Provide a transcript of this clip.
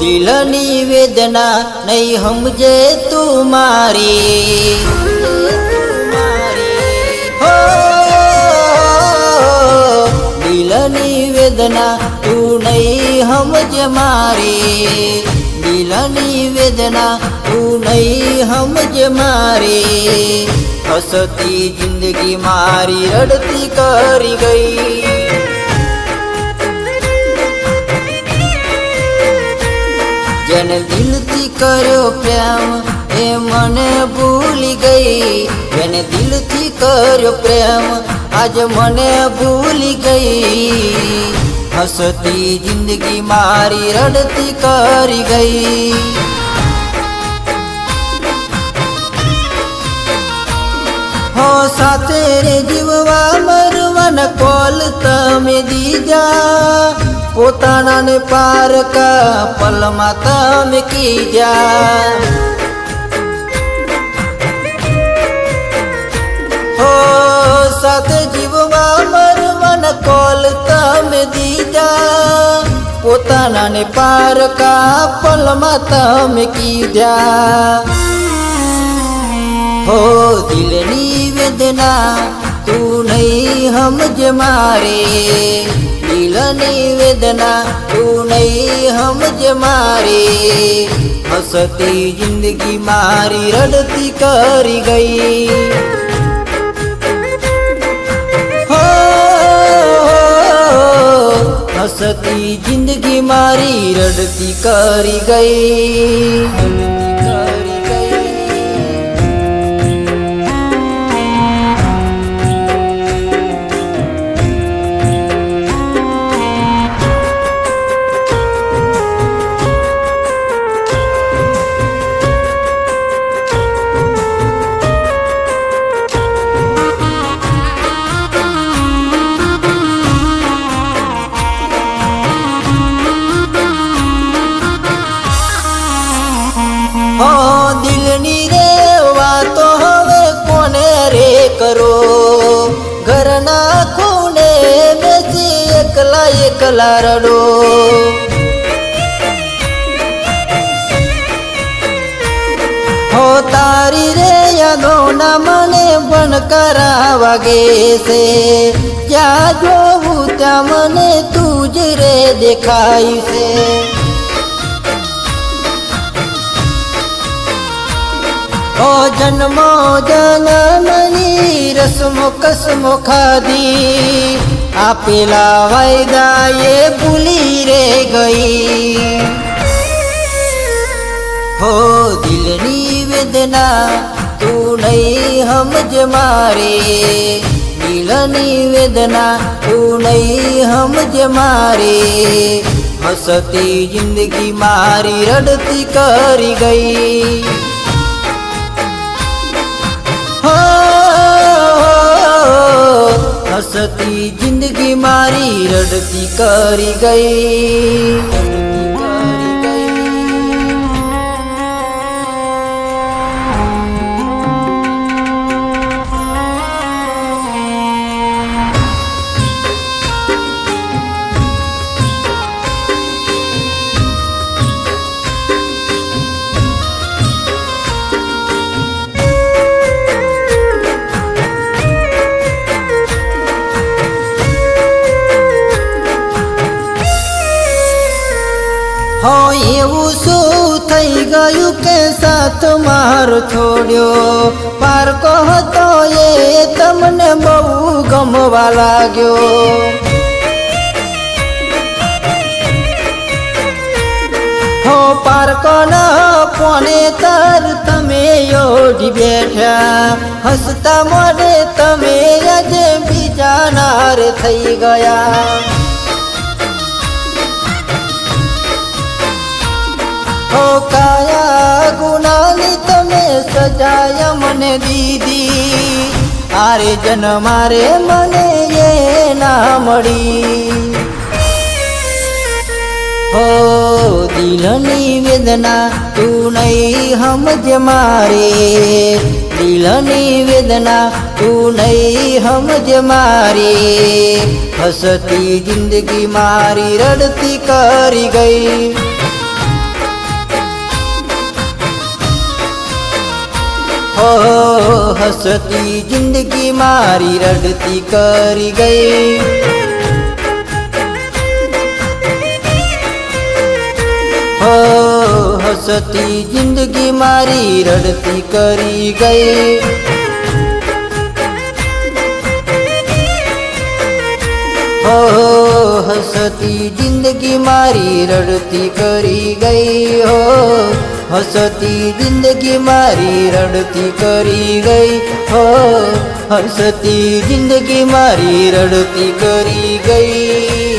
દિલની વેદના નહીં સમજે તું મારી. દિલની વેદના તું નહીં સમજ મારી. દિલની વેદના તું નહીં સમજ મારી. હસતી જિંદગી મારી રડતી કરી ગઈ. જેને દિલથી કર્યો પ્રેમ, એ મને ભૂલી ગઈ. જેને દિલથી કર્યો પ્રેમ, આજે મને ભૂલી ગઈ. હસતી જિંદગી મારી રડતી કરી ગઈ. હો, સાથે રે જીવવા મરવાના કોલ તમે દીજા પોતાના ને પારકા પલમાં તમે કીજા હો, સાથે જીવવા મરવાન કોલ તમે દીધા. પોતાના ને પારકા પલમાં તમે કીધા હો, દિલની વેદના તું નહીં સમજ મારે. દિલની વેદના તું નહીં સમજ મારી. હસતી જિંદગી મારી રડતી કરી ગઈ. હસતી જિંદગી મારી રડતી કરી ગઈ. એકલા હો તારી રે યાદોના મને પણ કરાવા છે જ્યાં જોવું ત્યાં મને તું જ રે દેખાય છે ઓ જન્મો જનમની રસમો કસમો ખાધી આપેલા વાયદા ભૂલી રે ગઈ. હો દિલની વેદના, તું નહીં હમજ મારે. દિલની વેદના, તું નહીં હમજ મારે. હસતી જિંદગી મારી રડતી કરી ગઈ. હસતી જિંદગી મારી રડતી કરી ગઈ. હો, એવું શું થઈ ગયું કે સાથ મારો છોડ્યો? પારકો એ તમને બહુ ગમવા લાગ્યો. હો પારકો ના પોને તર તમે યોડી બેઠા હસતા મોડે તમે આજે બીજા નાર થઈ ગયા. હો કાયા ગુનાની તમે સજાયા મને દીદી આરે જન મારે મને એ ના મળી. હો દિલની વેદના તું નહીં સમજ મારે. દિલની વેદના તું નહીં સમજ મારે. હસતી જિંદગી મારી રડતી કરી ગઈ. હો હસતી જિંદગી મારી રડતી કરી ગઈ. હો, હસતી જિંદગી મારી રડતી કરી ગઈ. હો, હસતી જિંદગી મારી રડતી કરી ગઈ. હો હસતી જિંદગી મારી રડતી કરી ગઈ. હો હસતી જિંદગી મારી રડતી કરી ગઈ.